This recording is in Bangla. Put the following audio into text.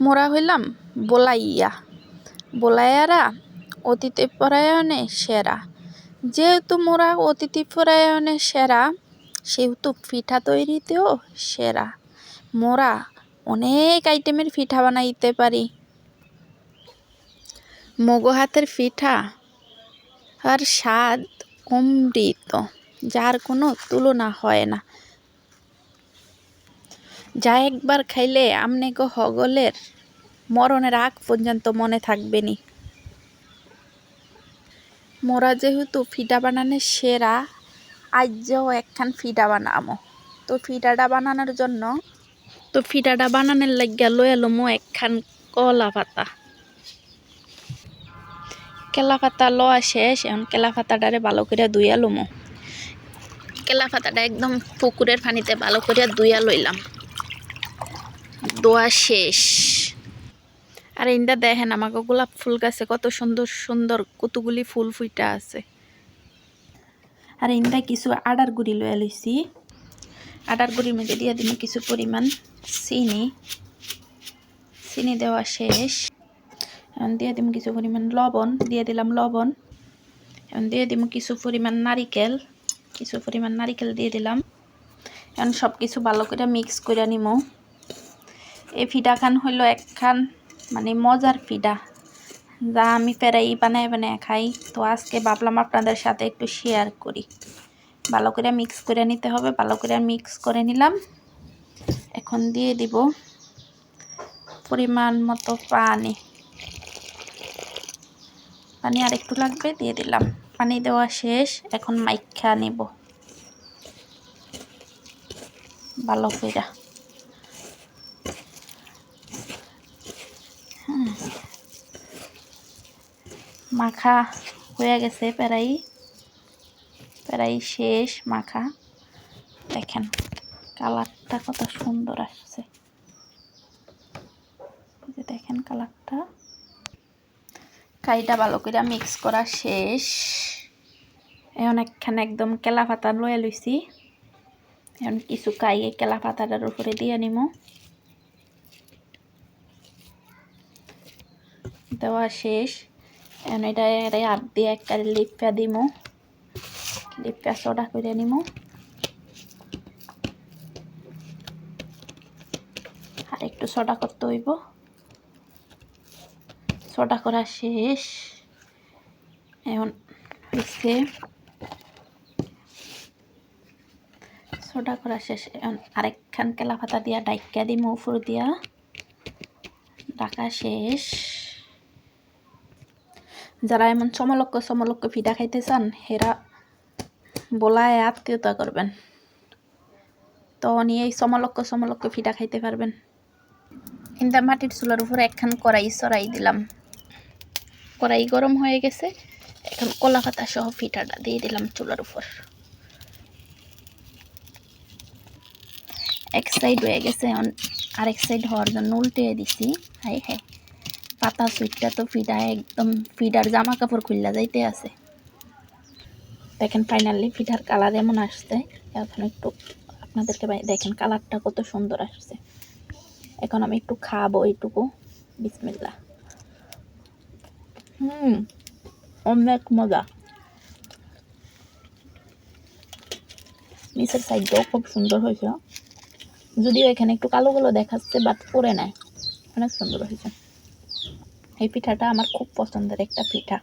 মোরা হইলাম বোলাইয়া। বোলাইয়ারা অতিথি পরায়ণে সেরা। যেহেতু মোরা অতিথি পরায়ণে সেরা, সেহেতু পিঠা তৈরিতেও সেরা। মোরা অনেক আইটেমের পিঠা বানাইতে পারি। মগো হাতের পিঠা আর স্বাদ অমৃত, যার কোনো তুলনা হয় না। যা একবার খাইলে আমনে গো হগলের মরণের আগ পর্যন্ত মনে থাকবেনি। মোরা যেহেতু ফিডা বানানোর সেরা আজও একখান ফিডা বানামো। তো ফিডাটা বানানোর জন্য, তো ফিডাটা বানানোর লাগিয়া লয়ে এলোমো একখান কলা পাতা। কেলা পাতা লওয়া শেষ, এখন কেলা পাতাটারে ভালো করে ধুইয়া লমো। কেলা পাতাটা একদম পুকুরের পানিতে ভালো করে ধুইয়া লইলাম। দোয়া শেষ। আর ইন্দা দেখেন আমাকে গোলাপ ফুল গাছে কত সুন্দর সুন্দর কতগুলি ফুল ফুইটা আছে। আর ইন্দা কিছু আডার গুড়ি লয়ে লইছি। আডার গুড়ির মধ্যে দিয়ে দিন কিছু পরিমাণ চিনি। চিনি দেওয়া শেষ। এখন দিয়ে দিম কিছু পরিমাণ লবণ দিয়ে দিলাম লবণ। এখন দিয়ে দিম কিছু পরিমাণ নারিকেল কিছু পরিমাণ নারিকেল দিয়ে দিলাম। এখন সব কিছু ভালো করে মিক্স করে নিমো। এই ফিডা খান হইল একখান মানে মজার ফিডা যা আমি প্রায় বানায় বানায় খাই। তো আজকে ভাবলাম আপনাদের সাথে একটু শেয়ার করি। ভালো করে মিক্স করে নিতে হবে, ভালো করে মিক্স করে নিলাম। এখন দিয়ে দিব পরিমাণ মতো পানি। পানি আর একটু লাগবে, দিয়ে দিলাম। পানি দেওয়া শেষ, এখন মাইখা নেব। ভালো করে মাখা হয়ে গেছে প্রায় প্রায় শেষ, মাখা। দেখেন, কালারটা কত সুন্দর আসছে। দেখেন কালারটা। কাইটা ভালো করে মিক্স করা শেষ। এখন একখানে একদম কেলা পাতা লয়ে লইছি। এখন কিছু কাইয়ে কেলা পাতাটার উপরে দিয়ে নিব দেওয়া শেষ। এখন এটা আর দিয়ে একটা লিপা দিব লিপা সোডা করে নিব আর একটু সোডা করতে হইব। সোডা করা শেষ। এখন হয়েছে সোডা করা শেষ। এখন আরেকখান কেলা পাতা দিয়া ডাইকা দিম উপর দিয়া। ডাকা শেষ। যারা এমন সমলক্ষ সমলক্ষ ফিডা খাইতে চান, হেরা বলায় আত্মীয়তা করবেন। তো নিয়ে এই সমলক্ষ সমলক্ষ ফিডা খাইতে পারবেন। কিন্তু মাটির চুলার উপরে একখান কড়াই চড়াই দিলাম। কড়াই গরম হয়ে গেছে, এখন কলা পাতা সহ ফিটাটা দিয়ে দিলাম চুলার উপর। এক সাইড হয়ে গেছে আরেক সাইড হওয়ার জন্য উল্টে দিছি। হাই হাই। পাতা সুইটটা তো ফিডা একদম ফিডার জামা কাপড় খুললা যাইতে আছে। দেখেন ফাইনালি ফিডার কালার এমন আসছে। এখন একটু আপনাদেরকে দেখেন কালারটা কত সুন্দর আসছে। এখন আমি একটু খাব এইটুকু। বিসমিল্লা হুম, অনেক মজা। নিচের সাইডটাও খুব সুন্দর হয়েছে। যদিও এখানে একটু কালো কালো দেখাচ্ছে বাট পরে নেয় অনেক সুন্দর হয়েছে। এই পিঠাটা আমার খুব পছন্দের একটা পিঠা।